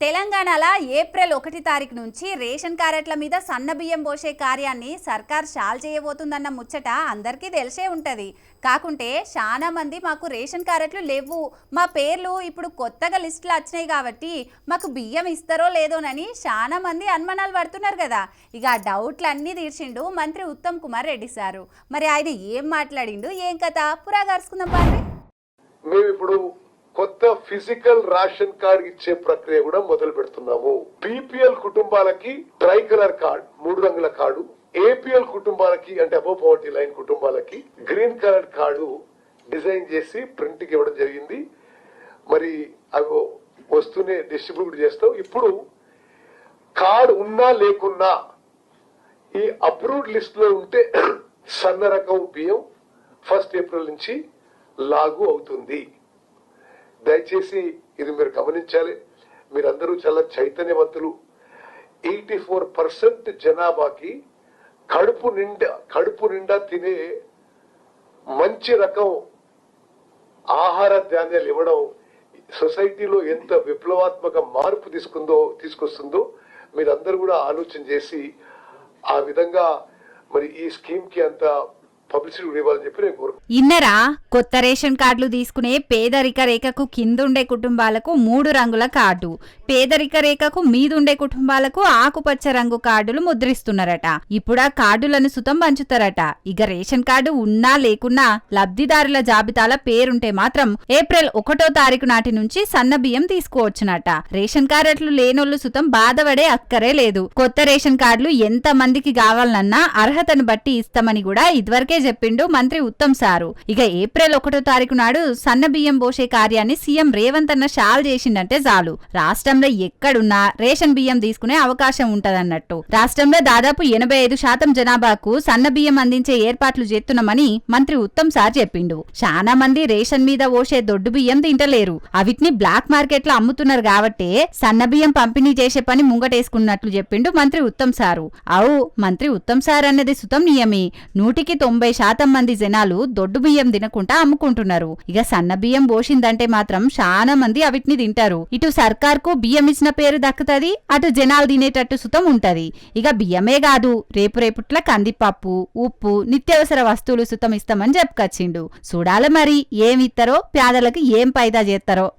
తెలంగాణలో ఏప్రిల్ ఒకటి తారీఖు నుంచి రేషన్ కార్డుల మీద సన్న బియ్యం పోసే కార్యాన్ని సర్కార్ షాల్ చేయబోతుందన్న ముచ్చట అందరికీ తెలిసే ఉంటుంది. కాకుంటే చాలా మంది మాకు రేషన్ కార్డులు లేవు. మా పేర్లు ఇప్పుడు కొత్తగా లిస్టులు వచ్చినాయి కాబట్టి మాకు బియ్యం ఇస్తారో లేదోనని చాలా మంది అనుమానాలు పడుతున్నారు కదా. ఇక ఆ డౌట్లు అన్నీ తీర్చిండు మంత్రి ఉత్తమ్ కుమార్ రెడ్డి సారు. మరి ఆయన ఏం మాట్లాడిండు? ఏం కథ? పురాగార్చుకుందాం పాత్రి మేము ఇప్పుడు కొత్త ఫిజికల్ రేషన్ కార్డ్ ఇచ్చే ప్రక్రియ కూడా మొదలు పెడుతున్నాము. బీపీఎల్ కుటుంబాలకి ట్రై కలర్ కార్డ్ మూడు రంగుల కార్డు ఏపీఎల్ కుటుంబాలకి అంటే అబో పవర్టీ లైన్ కుటుంబాలకి గ్రీన్ కలర్ కార్డు డిజైన్ చేసి ప్రింట్కి ఇవ్వడం జరిగింది. మరి అవి వస్తూనే డిస్ట్రిబ్యూట్ చేస్తాం. ఇప్పుడు కార్డు ఉన్నా లేకున్నా ఈ అప్రూవ్డ్ లిస్ట్లో ఉంటే సన్న రకం బియ్యం ఫస్ట్ ఏప్రిల్ నుంచి లాగు అవుతుంది. దయచేసి ఇది మీరు గమనించాలి. మీరందరూ చాలా చైతన్యవంతులు. ఎయిటీ ఫోర్ పర్సెంట్ జనాభాకి కడుపు నిండా కడుపు నిండా తినే మంచి రకం ఆహార ధాన్యాలు ఇవ్వడం సొసైటీలో ఎంత విప్లవాత్మక మార్పు తీసుకుందో తీసుకొస్తుందో మీరందరూ కూడా ఆలోచన చేసి ఆ విధంగా మరి ఈ స్కీమ్కి అంత పబ్లిసిటీ ఇవ్వాలని చెప్పి నేను ఇన్నరా కొత్త రేషన్ కార్డులు తీసుకునే పేదరిక రేఖకు కిందుండే కుటుంబాలకు మూడు రంగుల కార్డు. పేదరిక రేఖకు మీదుండే కుటుంబాలకు ఆకుపచ్చ రంగు కార్డులు ముద్రిస్తున్నారట. ఇప్పుడు ఆ కార్డులను సుతం పంచుతారట. ఇక రేషన్ కార్డు ఉన్నా లేకున్నా లబ్ధిదారుల జాబితాల పేరుంటే మాత్రం ఏప్రిల్ ఒకటో తారీఖు నాటి నుంచి సన్న బియ్యం తీసుకోవచ్చునట. రేషన్ కార్డులు లేనోళ్ళు సుతం బాధపడే అక్కరే లేదు. కొత్త రేషన్ కార్డులు ఎంత మందికి కావాలన్నా అర్హతను బట్టి ఇస్తామని కూడా ఇదివరకే చెప్పిండు మంత్రి ఉత్తమ్ సారు. ఇక ఏప్రిల్ ఒకటో తారీఖు నాడు సన్న బియ్యం పోసే కార్యాన్ని సీఎం రేవంత్ అన్న షాల్ చేసిండంటే చాలు. రాష్ట్రంలో ఎక్కడున్నా రేషన్ బియ్యం తీసుకునే అవకాశం ఉంటదన్నట్టు. రాష్ట్రంలో దాదాపు ఎనభై ఐదు శాతం జనాభాకు సన్న బియ్యం అందించే ఏర్పాట్లు చేస్తున్నామని మంత్రి ఉత్తమ్ సార్ చెప్పిండు. చాలా మంది రేషన్ మీద ఓసే దొడ్డు బియ్యం తింటలేరు. అవిటిని బ్లాక్ మార్కెట్లో అమ్ముతున్నారు కాబట్టే సన్న బియ్యం పంపిణీ చేసే పని ముంగటేసుకున్నట్లు చెప్పిండు మంత్రి ఉత్తమ్ సారు. అవు మంత్రి ఉత్తమ్ సార్ అన్నది సుతం నియమే. నూటికి తొంభై శాతం మంది జనాలు దొడ్డు బియ్యం తినకుండా అమ్ముకుంటున్నారు. ఇక సన్న బియ్యం పోసిందంటే మాత్రం చాలా మంది అవిటిని తింటారు. ఇటు సర్కార్కు బియ్యం ఇచ్చిన పేరు దక్కుతది అటు జనాలు తినేటట్టు సుతం ఉంటది. ఇక బియ్యమే కాదు రేపు రేపుట్ల కందిపప్పు ఉప్పు నిత్యావసర వస్తువులు సుతం ఇస్తామని చెప్పుకొచ్చిండు. చూడాలి మరి ఏమిస్తారో పేదలకు ఏం పైదా చేస్తారో